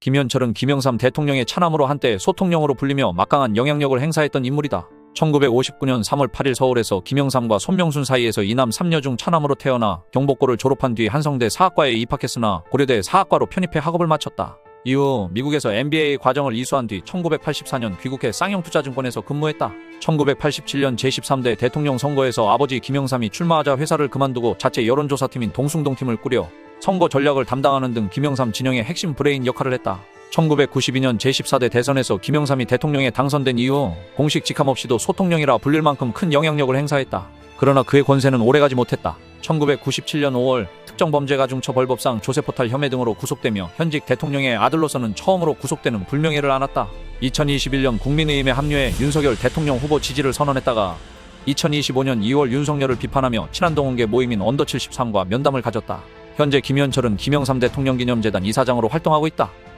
김현철은 김영삼 대통령의 차남으로 한때 소통령으로 불리며 막강한 영향력을 행사했던 인물이다. 1959년 3월 8일 서울에서 김영삼과 손명순 사이에서 이남 3녀 중 차남으로 태어나 경복고를 졸업한 뒤 한성대 사학과에 입학했으나 고려대 사학과로 편입해 학업을 마쳤다. 이후 미국에서 MBA 과정을 이수한 뒤 1984년 귀국해 쌍용투자증권에서 근무했다. 1987년 제13대 대통령 선거에서 아버지 김영삼이 출마하자 회사를 그만두고 자체 여론조사팀인 동숭동팀을 꾸려 선거 전략을 담당하는 등 김영삼 진영의 핵심 브레인 역할을 했다. 1992년 제14대 대선에서 김영삼이 대통령에 당선된 이후 공식 직함 없이도 소통령이라 불릴 만큼 큰 영향력을 행사했다. 그러나 그의 권세는 오래가지 못했다. 1997년 5월 특정범죄가중처 벌법상 조세포탈 혐의 등으로 구속되며 현직 대통령의 아들로서는 처음으로 구속되는 불명예를 안았다. 2021년 국민의힘에 합류해 윤석열 대통령 후보 지지를 선언했다가 2025년 2월 윤석열을 비판하며 친한동원계 모임인 언더73과 면담을 가졌다. 현재 김현철은 김영삼 대통령 기념재단 이사장으로 활동하고 있다.